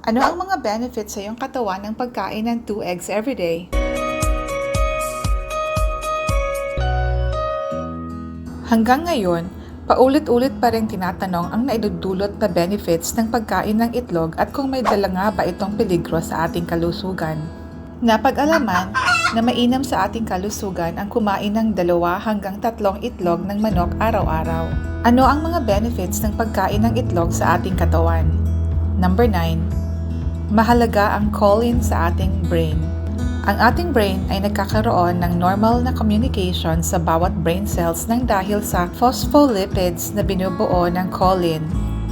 Ano ang mga benefits sa iyong katawan ng pagkain ng 2 eggs every day? Hanggang ngayon, paulit-ulit pa rin tinatanong ang naidudulot na benefits ng pagkain ng itlog at kung may dala nga ba itong peligro sa ating kalusugan. Napag-alaman na mainam sa ating kalusugan ang kumain ng dalawa hanggang tatlong itlog ng manok araw-araw. Ano ang mga benefits ng pagkain ng itlog sa ating katawan? Number 9. Mahalaga ang choline sa ating brain. Ang ating brain ay nagkakaroon ng normal na communication sa bawat brain cells nang dahil sa phospholipids na binubuo ng choline.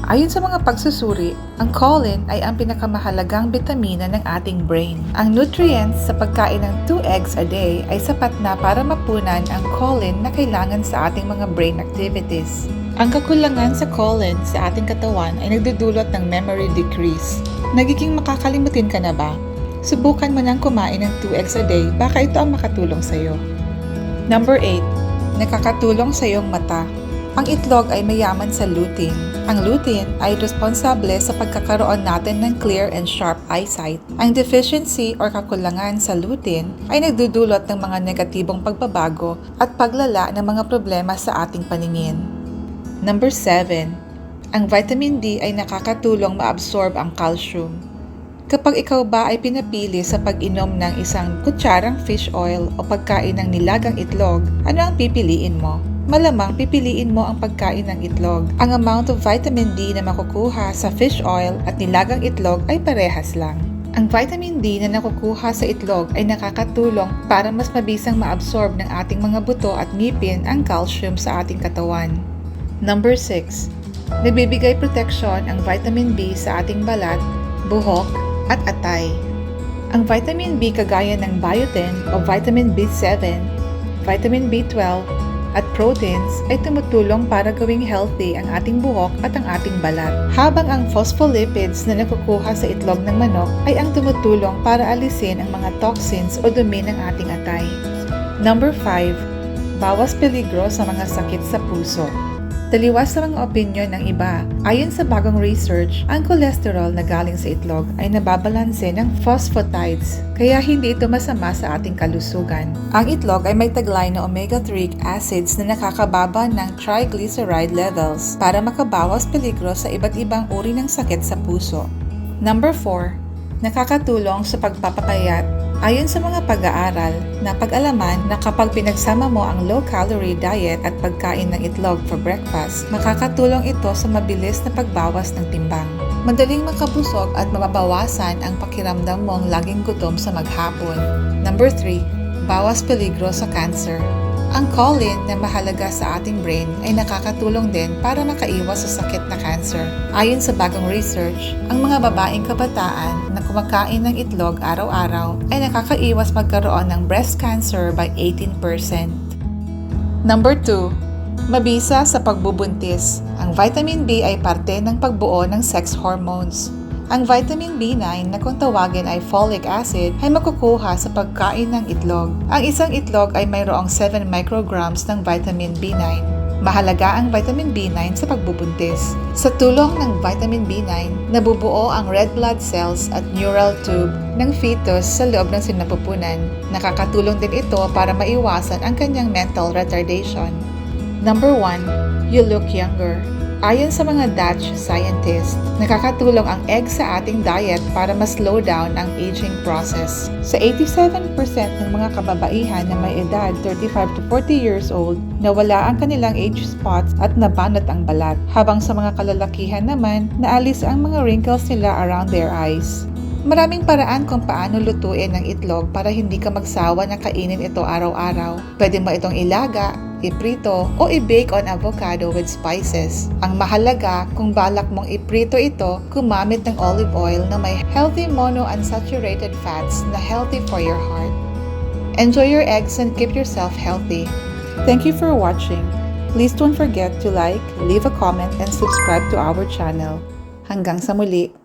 Ayon sa mga pagsusuri, ang choline ay ang pinakamahalagang bitamina ng ating brain. Ang nutrients sa pagkain ng 2 eggs a day ay sapat na para mapunan ang choline na kailangan sa ating mga brain activities. Ang kakulangan sa choline sa ating katawan ay nagdudulot ng memory decrease. Nagiging makakalimutin ka na ba? Subukan mo nang kumain ng 2 eggs a day, baka ito ang makatulong sa iyo. Number 8. Nakakatulong sa iyong mata. Ang itlog ay mayaman sa lutein. Ang lutein ay responsable sa pagkakaroon natin ng clear and sharp eyesight. Ang deficiency or kakulangan sa lutein ay nagdudulot ng mga negatibong pagbabago at paglala ng mga problema sa ating paningin. Number 7. Ang vitamin D ay nakakatulong ma-absorb ang calcium. Kapag ikaw ba ay pinapili sa pag-inom ng isang kutsarang fish oil o pagkain ng nilagang itlog, ano ang pipiliin mo? Malamang pipiliin mo ang pagkain ng itlog. Ang amount of vitamin D na makukuha sa fish oil at nilagang itlog ay parehas lang. Ang vitamin D na nakukuha sa itlog ay nakakatulong para mas mabisang maabsorb ng ating mga buto at ngipin ang calcium sa ating katawan. Number 6. Nagbibigay protection ang vitamin B sa ating balat, buhok, at atay. Ang vitamin B kagaya ng biotin o vitamin B7, vitamin B12, at proteins ay tumutulong para gawing healthy ang ating buhok at ang ating balat. Habang ang phospholipids na nakukuha sa itlog ng manok ay ang tumutulong para alisin ang mga toxins o dumi ng ating atay. Number 5. Bawas peligro sa mga sakit sa puso. Taliwas sa mga opinyon ng iba, ayon sa bagong research, ang cholesterol na galing sa itlog ay nababalanse ng phosphatides, kaya hindi ito masama sa ating kalusugan. Ang itlog ay may taglay na omega-3 acids na nakakababa ng triglyceride levels para makabawas peligro sa iba't ibang uri ng sakit sa puso. Number 4. Nakakatulong sa pagpapapayat Ayon sa mga pag-aaral, napag-alaman na kapag pinagsama mo ang low-calorie diet at pagkain ng itlog for breakfast, makakatulong ito sa mabilis na pagbawas ng timbang. Madaling makabusog at mababawasan ang pakiramdam mong laging gutom sa maghapon. Number 3. Bawas peligro sa cancer. Ang choline na mahalaga sa ating brain ay nakakatulong din para makaiwas sa sakit na cancer. Ayon sa bagong research, ang mga babaeng kabataan na kumakain ng itlog araw-araw ay nakakaiwas magkaroon ng breast cancer by 18%. Number 2. Mabisa sa pagbubuntis. Ang vitamin B ay parte ng pagbuo ng sex hormones. Ang vitamin B9 na kung tawagin ay folic acid ay makukuha sa pagkain ng itlog. Ang isang itlog ay mayroong 7 micrograms ng vitamin B9. Mahalaga ang vitamin B9 sa pagbubuntis. Sa tulong ng vitamin B9, nabubuo ang red blood cells at neural tube ng fetus sa loob ng sinapupunan. Nakakatulong din ito para maiwasan ang kanyang mental retardation. Number 1. You look younger. Ayon sa mga Dutch scientists, nakakatulong ang egg sa ating diet para ma-slow down ang aging process. Sa 87% ng mga kababaihan na may edad 35 to 40 years old, nawala ang kanilang age spots at nabanat ang balat, habang sa mga kalalakihan naman, naalis ang mga wrinkles nila around their eyes. Maraming paraan kung paano lutuin ang itlog para hindi ka magsawa na kainin ito araw-araw. Pwede mo itong ilaga, iprito o i-bake on avocado with spices. Ang mahalaga kung balak mong iprito ito, gumamit ng olive oil na may healthy monounsaturated fats na healthy for your heart. Enjoy your eggs and keep yourself healthy. Thank you for watching. Please don't forget to like, leave a comment, and subscribe to our channel. Hanggang sa muli.